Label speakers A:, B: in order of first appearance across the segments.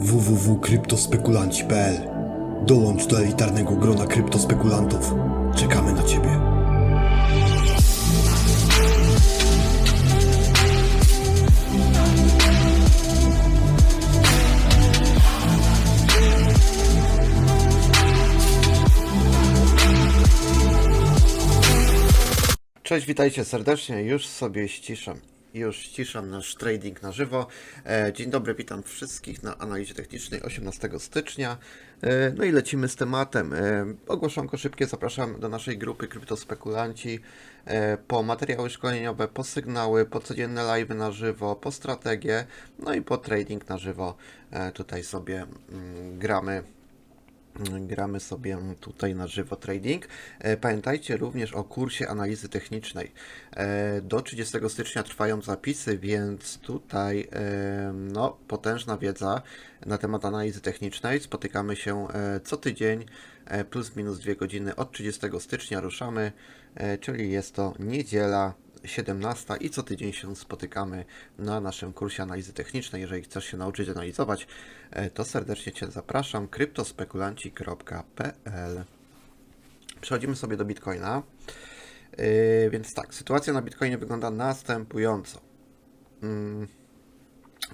A: www.kryptospekulanci.pl Dołącz do elitarnego grona kryptospekulantów. Czekamy na Ciebie.
B: Cześć, witajcie serdecznie. Już sobie ściszam. Już ściszam nasz trading na żywo. E, Dzień dobry, witam wszystkich na analizie technicznej 18 stycznia. E, No i lecimy z tematem. E, Ogłaszanko szybkie, zapraszam do naszej grupy Kryptospekulanci po materiały szkoleniowe, po sygnały, po codzienne live na żywo, po strategię, no i po trading na żywo. Tutaj sobie mm, gramy Gramy sobie tutaj na żywo trading. E, Pamiętajcie również o kursie analizy technicznej. E, Do 30 stycznia trwają zapisy, więc tutaj e, no, potężna wiedza na temat analizy technicznej. Spotykamy się co tydzień, plus minus dwie godziny od 30 stycznia ruszamy, czyli jest to niedziela 17 i co tydzień się spotykamy na naszym kursie analizy technicznej. Jeżeli chcesz się nauczyć analizować, e, to serdecznie Cię zapraszam. kryptospekulanci.pl Przechodzimy sobie do Bitcoina. Yy, Więc tak, sytuacja na Bitcoinie wygląda następująco.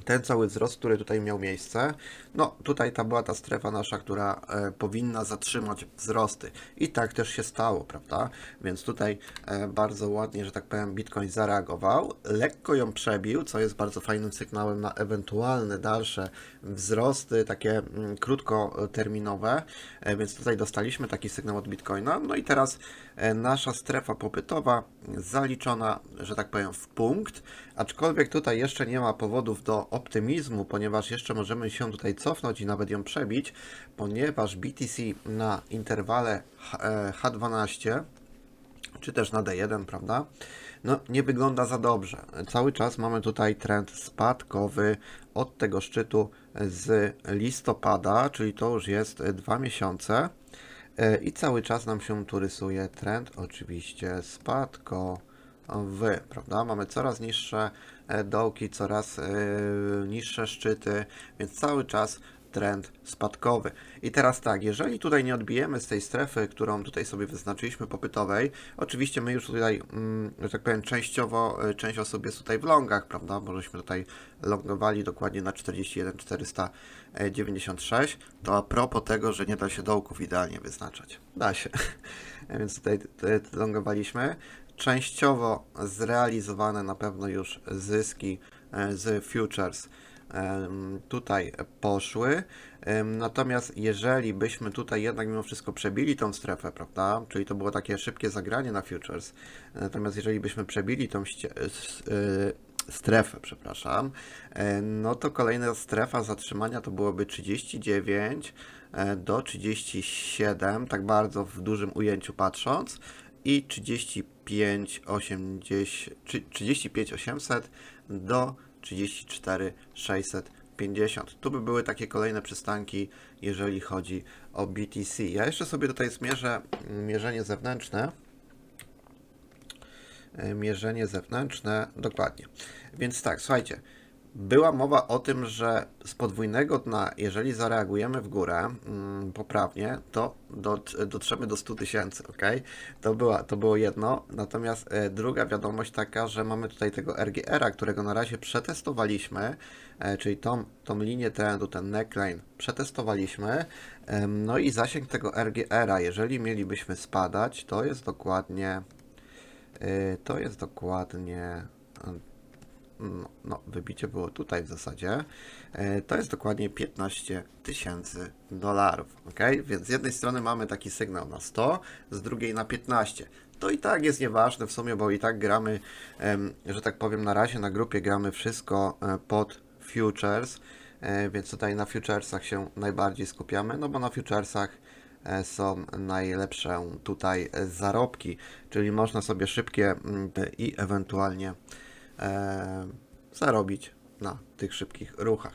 B: Ten cały wzrost, który tutaj miał miejsce, no tutaj ta była ta strefa nasza, która e, powinna zatrzymać wzrosty. I tak też się stało, prawda? Więc tutaj e, bardzo ładnie, że tak powiem, Bitcoin zareagował, lekko ją przebił, co jest bardzo fajnym sygnałem na ewentualne dalsze wzrosty, takie mm, krótkoterminowe, e, więc tutaj dostaliśmy taki sygnał od Bitcoina. No i teraz e, nasza strefa popytowa zaliczona, że tak powiem, w punkt, aczkolwiek tutaj jeszcze nie ma powodów do optymizmu, ponieważ jeszcze możemy się tutaj cofnąć i nawet ją przebić, ponieważ BTC na interwale H- e, H12 czy też na D1, prawda? No, nie wygląda za dobrze. Cały czas mamy tutaj trend spadkowy od tego szczytu z listopada, czyli to już jest dwa miesiące. E, I cały czas nam się tu rysuje trend, oczywiście spadkowy, prawda? Mamy coraz niższe e, dołki, coraz e, niższe szczyty, więc cały czas trend spadkowy. I teraz tak, jeżeli tutaj nie odbijemy z tej strefy, którą tutaj sobie wyznaczyliśmy popytowej, oczywiście my już tutaj, mm, że tak powiem, częściowo, e, część osób jest tutaj w longach, prawda, bo żeśmy tutaj longowali dokładnie na 41 496, to a propos tego, że nie da się dołków idealnie wyznaczać. Da się. Więc tutaj longowaliśmy. Częściowo zrealizowane na pewno już zyski e, z futures tutaj poszły. Natomiast jeżeli byśmy tutaj jednak mimo wszystko przebili tą strefę, prawda, czyli to było takie szybkie zagranie na futures, natomiast jeżeli byśmy przebili tą s- y, strefę, przepraszam, e, no to kolejna strefa zatrzymania to byłoby 39 e, do 37, tak bardzo w dużym ujęciu patrząc, i 35 80, czy- 35 800 do 34 650. Tu by były takie kolejne przystanki, jeżeli chodzi o BTC. Ja jeszcze sobie tutaj zmierzę mm, mierzenie zewnętrzne. E, Mierzenie zewnętrzne, dokładnie. Więc tak, słuchajcie, była mowa o tym, że z podwójnego dna, jeżeli zareagujemy w górę mm, poprawnie, to dot, dotrzemy do 100 tysięcy, ok? To, była, to było jedno. Natomiast e, druga wiadomość taka, że mamy tutaj tego RGR-a, którego na razie przetestowaliśmy, e, czyli tą, tą linię trendu, ten neckline, przetestowaliśmy. No i zasięg tego RGR-a, jeżeli mielibyśmy spadać, to jest dokładnie. y, To jest dokładnie. No, no, wybicie było tutaj w zasadzie. E, To jest dokładnie 15 tysięcy dolarów. ok? Więc z jednej strony mamy taki sygnał na 100, z drugiej na 15. To i tak jest nieważne w sumie, bo i tak gramy, że tak powiem, na razie na grupie gramy wszystko e, pod futures, e, więc tutaj na futuresach się najbardziej skupiamy, no bo na futuresach są najlepsze tutaj zarobki, czyli można sobie szybkie i ewentualnie zarobić na tych szybkich ruchach.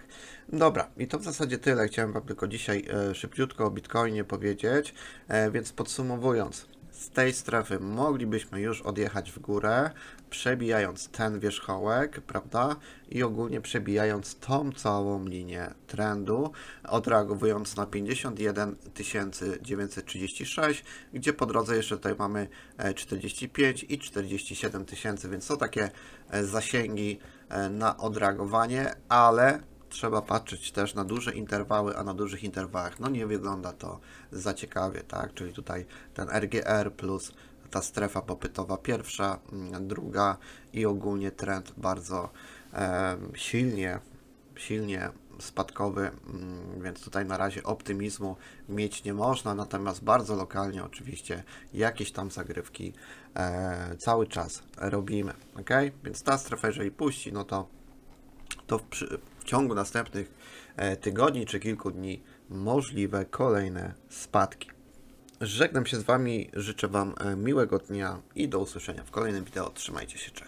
B: Dobra, i to w zasadzie tyle. Chciałem Wam tylko dzisiaj e, szybciutko o Bitcoinie powiedzieć, e, więc podsumowując, z tej strefy moglibyśmy już odjechać w górę, przebijając ten wierzchołek, prawda? I ogólnie przebijając tą całą linię trendu, odreagowując na 51 936, gdzie po drodze jeszcze tutaj mamy e, 45 i 47 tysięcy, więc są takie e, zasięgi e, na odreagowanie, ale trzeba patrzeć też na duże interwały, a na dużych interwałach no nie wygląda to za ciekawie, tak? Czyli tutaj ten RGR plus ta strefa popytowa pierwsza, mm, druga i ogólnie trend bardzo em, silnie, silnie spadkowy, mm, więc tutaj na razie optymizmu mieć nie można, natomiast bardzo lokalnie oczywiście jakieś tam zagrywki e, cały czas robimy, ok? Więc ta strefa jeżeli puści, no to to w, przy, w ciągu następnych e, tygodni czy kilku dni możliwe kolejne spadki. Żegnam się z Wami, życzę Wam e, miłego dnia i do usłyszenia w kolejnym wideo. Trzymajcie się, cześć.